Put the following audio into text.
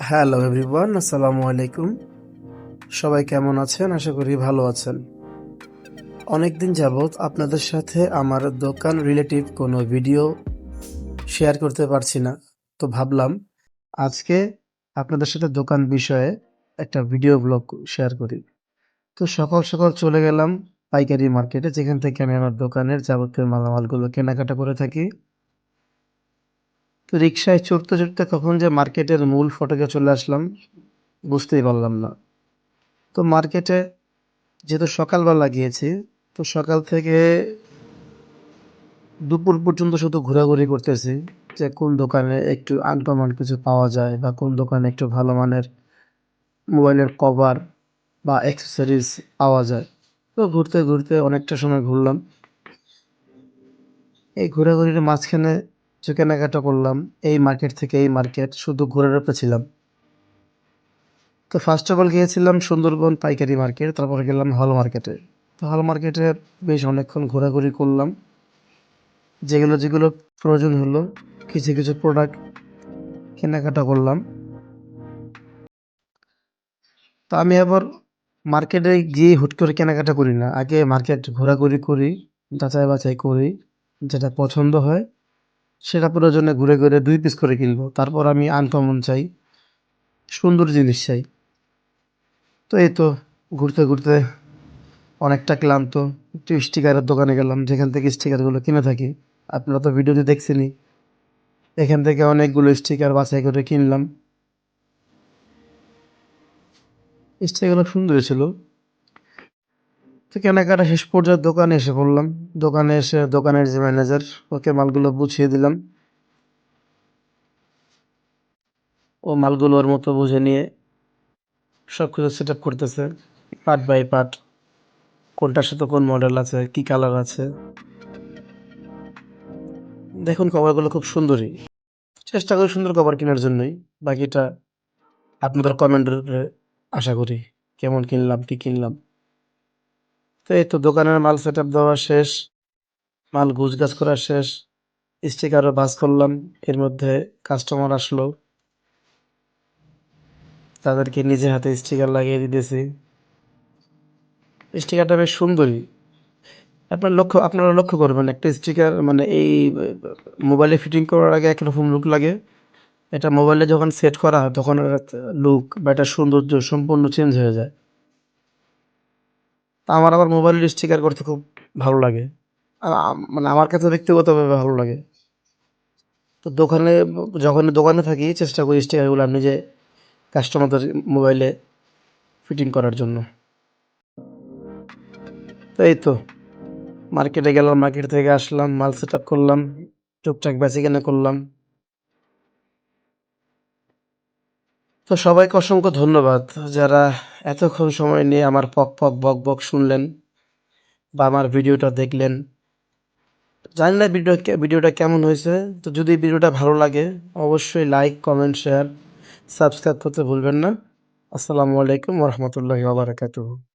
Hello everyone, আসসালামু আলাইকুম। সবাই কেমন আছেন? আশা করি ভালো আছেন। অনেকদিন যাবৎ আপনাদের সাথে আমার দোকান রিলেটিভ কোনো ভিডিও শেয়ার করতে পারছি না। তো ভাবলাম, আজকে আপনাদের সাথে দোকান বিষয়ে একটা ভিডিও ব্লগ শেয়ার করি। তো সকাল সকাল চলে গেলাম পাইকারি মার্কেটে যেখান থেকে আমি আমার দোকানের যাবতীয় মালামালগুলো কেনাকাটা করে থাকি। তো রিক্সায় চড়তে চড়তে কখন যে মার্কেটের মূল ফটকে চলে আসলাম, বুঝতেই পারলাম না। তো মার্কেটে যেহেতু সকালবেলা গিয়েছি, তো সকাল থেকে দুপুর পর্যন্ত শুধু ঘোরাঘুরি করতেছি যে কোন দোকানে একটু আনকমন কিছু পাওয়া যায় বা কোন দোকানে একটু ভালো মানের মোবাইলের কভার বা অ্যাক্সেসরিজ পাওয়া যায়। তো ঘুরতে ঘুরতে অনেকটা সময় ঘুরলাম। এই ঘোরাঘুরির মাঝখানে যে কেনাকাটা করলাম, এই মার্কেট থেকে এই মার্কেট শুধু ঘুরে ছিলাম। তো ফার্স্ট অফ অল গিয়েছিলাম সুন্দরবন পাইকারি মার্কেট তারপরে গেলাম হল মার্কেটে তো হল মার্কেটে বেশ অনেকক্ষণ ঘোরাঘুরি করলাম। যেগুলো যেগুলো প্রয়োজন হলো কিছু কিছু প্রোডাক্ট কেনাকাটা করলাম। তো আমি আবার মার্কেটে গিয়ে হুট করে কেনাকাটা করি না। আগে মার্কেট ঘোরাঘুরি করি যাচাই বাছাই করি, যেটা পছন্দ হয়। সেটা প্রয়োজনে ঘুরে ঘুরে দুই পিস করে কিনবো। তারপর আমি আনকমন চাই, সুন্দর জিনিস চাই। তো এই তো ঘুরতে ঘুরতে অনেকটা ক্লান্ত, একটু স্টিকারের দোকানে গেলাম, যেখান থেকে স্টিকারগুলো কিনে থাকি। আপনারা তো ভিডিওতে দেখছেনই। এখান থেকে অনেকগুলো স্টিকার বাছাই করে কিনলাম। স্টিকারগুলো সুন্দর ছিল। তো কেনাকাটা শেষ পর্যায়ে দোকানে এসে পড়লাম। দোকানে এসে দোকানের যে ম্যানেজার ওকে মালগুলো বুঝিয়ে দিলাম। ও মালগুলো ওর মতো বুঝে নিয়ে সব কিছু সেট আপ করতেছে। পার্ট বাই পার্ট কোনটার সাথে কোন মডেল আছে, কি কালার আছে। দেখুন কভারগুলো খুব সুন্দরই। চেষ্টা করি সুন্দর কভার কেনার জন্যই। বাকিটা আপনাদের কমেন্টের আশা করি কেমন কিনলাম, কি কিনলাম। তো এই তো দোকানের মাল সেট দেওয়া শেষ, মাল গুছগাছ করা শেষ স্টিকারও বাস করলাম, এর মধ্যে কাস্টমার আসলো। তাদেরকে নিজের হাতে স্টিকার লাগিয়ে দিতেছি। স্টিকারটা বেশ সুন্দরই আপনার লক্ষ্য, আপনারা লক্ষ্য করবেন, একটা স্টিকার মানে এই মোবাইলে ফিটিং করার আগে একরকম লুক লাগে। এটা মোবাইলে যখন সেট করা হয়, তখন লুক বা এটা সৌন্দর্য সম্পূর্ণ চেঞ্জ হয়ে যায়। তা আমার আবার মোবাইলের স্টিকার করতে খুব ভালো লাগে। আর মানে আমার কাছে ব্যক্তিগতভাবে ভালো লাগে। তো দোকানে যখন দোকানে থাকি, চেষ্টা করি স্টিকারগুলো নিজে কাস্টমারদের মোবাইলে ফিটিং করার জন্য। তো এই তো মার্কেটে গেলাম মার্কেট থেকে আসলাম, মাল সেট আপ করলাম, টুকটাক বেচে কেনা করলাম। তো সবাইকে অসংখ্য ধন্যবাদ যারা এতক্ষণ সময় নিয়ে আমার পক পক বক বক শুনলেন বা আমার ভিডিওটা দেখলেন। জানি না ভিডিও ভিডিওটা কেমন হয়েছে। তো যদি ভিডিওটা ভালো লাগে, অবশ্যই লাইক, কমেন্ট, শেয়ার, সাবস্ক্রাইব করতে ভুলবেন না। আসসালামু আলাইকুম রহমতুল্লাহ ওবরাকাতুহু